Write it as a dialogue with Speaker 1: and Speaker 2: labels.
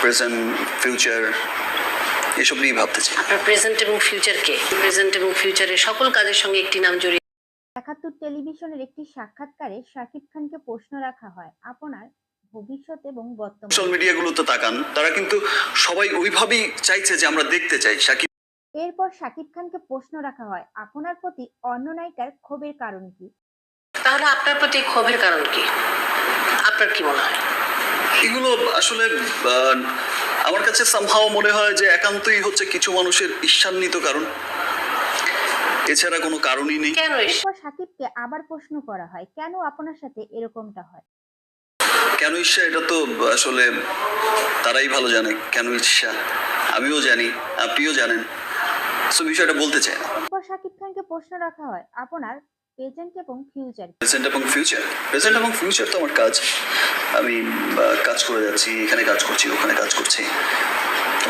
Speaker 1: Present future এসব নিয়ে ভাবতে চাই
Speaker 2: আপনার প্রেজেন্ট এবং ফিউচারকে প্রেজেন্ট এবং ফিউচারের সকল কাজের সঙ্গে একটি নাম জড়িয়ে
Speaker 3: একাত্তর টেলিভিশনের একটি সাক্ষাৎকারে শাকিব খানকে প্রশ্ন রাখা হয় আপনার ভবিষ্যৎ এবং বর্তমান
Speaker 1: সোশ্যাল মিডিয়াগুলোতে তাকান তারা কিন্তু সবাই ওইভাবেই চাইছে যে আমরা দেখতে চাই সাকিব
Speaker 3: এরপর শাকিব খানকে প্রশ্ন রাখা হয় আপনার প্রতি অন্য নায়িকার ক্ষোভের কারণ কি?
Speaker 2: তাহলে আপনার প্রতি ক্ষোভের কারণ কি? আপনার কি মনে হয়?
Speaker 1: এগুলো আসলে আমার কাছে সামহাও মনে হয় যে একান্তই হচ্ছে কিছু মানুষের ঈর্ষান্বিত কারণ। এছাড়া কোনো কারণই নেই।
Speaker 2: কেন এস-
Speaker 3: আবার প্রশ্ন করা হয় কেন আপনার সাথে এরকমটা হয়?
Speaker 1: কেন ঈর্ষা? এটা তো আসলে তারাই ভালো জানে কেন ঈর্ষা? আমিও জানি আপনিও জানেন। সো বিষয়টা বলতে চাই না।
Speaker 3: শাকিব খানকে প্রশ্ন রাখা হয় আপনার প্রেজেন্ট এবং ফিউচার
Speaker 1: প্রেজেন্ট এবং ফিউচার প্রেজেন্ট এবং ফিউচার তো আমার কাজ। আমি কাজ করে যাচ্ছি, এখানে কাজ করছি, ওখানে কাজ করছি।